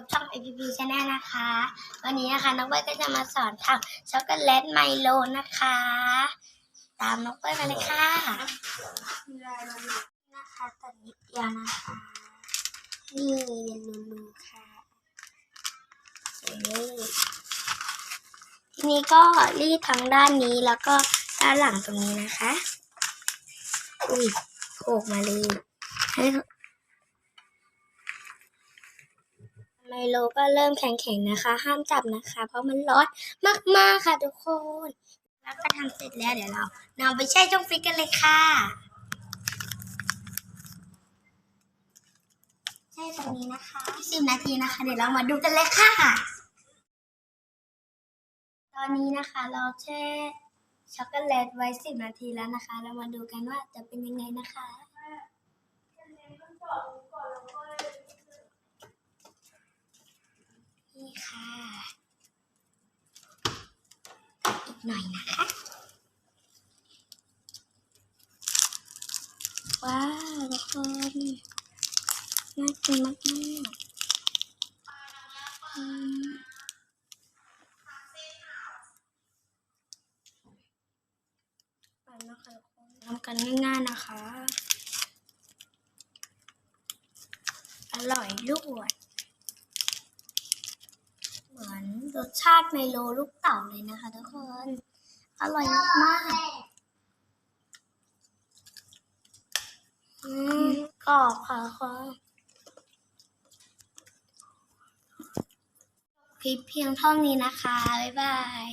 กับช่อง APP Channel นะคะ วันนี้นะคะน้องเป้ยก็จะมาสอนทำช็อกโกแลตไมโลนะคะ ตามน้องเป้ยมาเลยค่ะนะคะตัดนิดเดียวนะคะ นี่เป็นรูๆค่ะสวยเลยทีนี้ก็รีดทั้งด้านนี้แล้วก็ด้านหลังตรงนี้นะคะ อุ้ยโขกมาเลยให้ ไมโลก็เริ่มแข็งๆนะคะ ห้ามจับนะคะ เพราะมันร้อนมากๆค่ะทุกคนแล้วก็ทำเสร็จแล้วเดี๋ยวเรานำไปแช่ช่องฟรีซกันเลยค่ะแช่ตรงนี้นะคะสิบนาทีนะคะ เดี๋ยวเรามาดูกันเลยค่ะ ตอนนี้นะคะเราแช่ช็อกโกแลตไว้สิบนาทีแล้วนะคะ เรามาดูกันว่าจะเป็นยังไงนะคะ นี่ค่ะ อีก หน่อยนะคะ ว้าวทุกคนน่ากินมากๆอืมไปนะคะทุกคนทำกันง่ายๆนะคะ อร่อยด้วยเหมือนร สชาติไมโลลูกเต่าเลยนะคะทุกคน อร่อยมากอืมกรอบค่ะค่ะคลิปเพียงเท่านี้นะคะ บ๊ายบาย